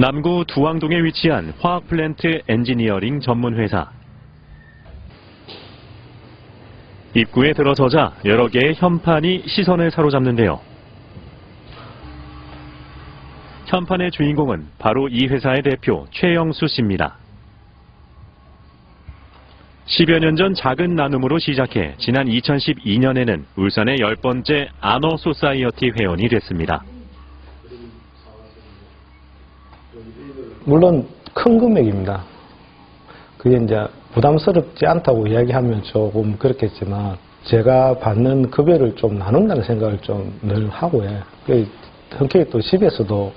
남구 두왕동에 위치한 화학 플랜트 엔지니어링 전문 회사. 입구에 들어서자 여러 개의 현판이 시선을 사로잡는데요. 현판의 주인공은 바로 이 회사의 대표 최영수 씨입니다. 10여 년 전 작은 나눔으로 시작해 지난 2012년에는 울산의 열 번째 아너 소사이어티 회원이 됐습니다. 물론 큰 금액입니다. 그게 이제 부담스럽지 않다고 이야기하면 조금 그렇겠지만 제가 받는 급여를 좀 나눈다는 생각을 좀 늘 하고 해. 그 흔쾌히 또 집에서도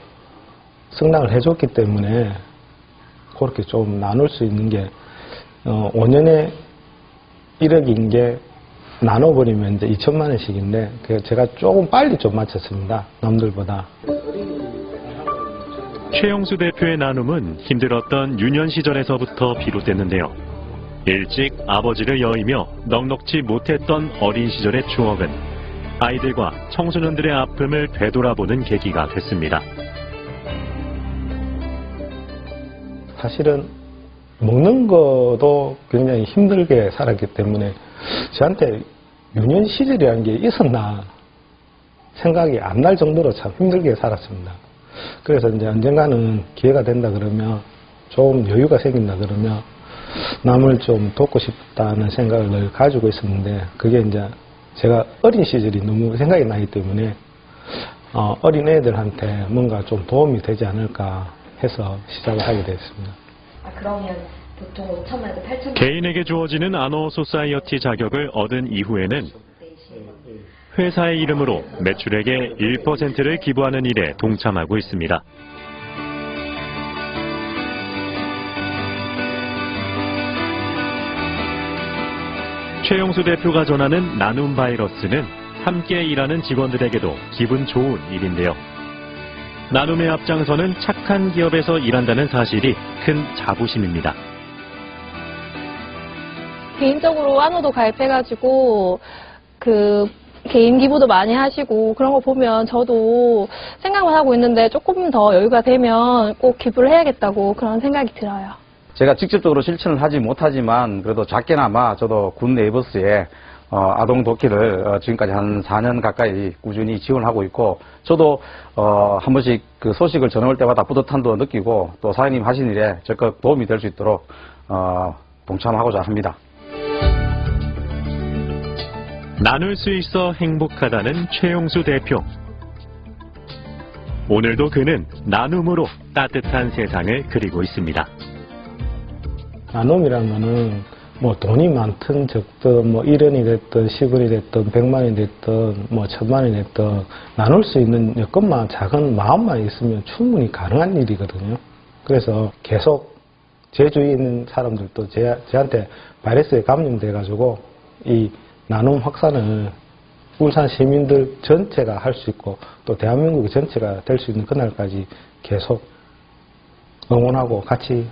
승낙을 해줬기 때문에 그렇게 좀 나눌 수 있는 게 어, 5년에 1억인 게 나눠버리면 이제 2천만 원씩인데 그 제가 조금 빨리 좀 마쳤습니다. 남들보다. 최영수 대표의 나눔은 힘들었던 유년 시절에서부터 비롯됐는데요. 일찍 아버지를 여의며 넉넉지 못했던 어린 시절의 추억은 아이들과 청소년들의 아픔을 되돌아보는 계기가 됐습니다. 사실은 먹는 것도 굉장히 힘들게 살았기 때문에 저한테 유년 시절이라는 게 있었나 생각이 안 날 정도로 참 힘들게 살았습니다. 그래서 이제 언젠가는 기회가 된다 그러면 좀 여유가 생긴다 그러면 남을 좀 돕고 싶다는 생각을 늘 가지고 있었는데 그게 이제 제가 어린 시절이 너무 생각이 나기 때문에 어, 린 애들한테 뭔가 좀 도움이 되지 않을까 해서 시작을 하게 됐습니다. 아, 그러면 보통 5천만에서 8천만 개인에게 주어지는 아너 소사이어티 자격을 얻은 이후에는 회사의 이름으로 매출액의 1%를 기부하는 일에 동참하고 있습니다. 최용수 대표가 전하는 나눔 바이러스는 함께 일하는 직원들에게도 기분 좋은 일인데요. 나눔의 앞장서는 착한 기업에서 일한다는 사실이 큰 자부심입니다. 개인적으로 한우도 가입해가지고 그 개인 기부도 많이 하시고 그런 거 보면 저도 생각만 하고 있는데 조금 더 여유가 되면 꼭 기부를 해야겠다고 그런 생각이 들어요. 제가 직접적으로 실천을 하지 못하지만 그래도 작게나마 저도 군 네이버스에 어, 아동 도끼를 어, 지금까지 한 4년 가까이 꾸준히 지원하고 있고 저도 어, 한 번씩 그 소식을 전해올 때마다 뿌듯함도 느끼고 또 사장님 하신 일에 적극 도움이 될 수 있도록 어, 동참하고자 합니다. 나눌 수 있어 행복하다는 최용수 대표. 오늘도 그는 나눔으로 따뜻한 세상을 그리고 있습니다. 나눔이라는 거는 뭐 돈이 많든 적든 뭐 1원이 됐든 10원이 됐든 100만이 됐든 뭐 천만이 됐든 나눌 수 있는 여건만 작은 마음만 있으면 충분히 가능한 일이거든요. 그래서 계속 제 주위에 있는 사람들도 제, 저한테 바이러스에 감염돼 가지고 이 나눔 확산을 울산 시민들 전체가 할 수 있고 또 대한민국 전체가 될 수 있는 그날까지 계속 응원하고 같이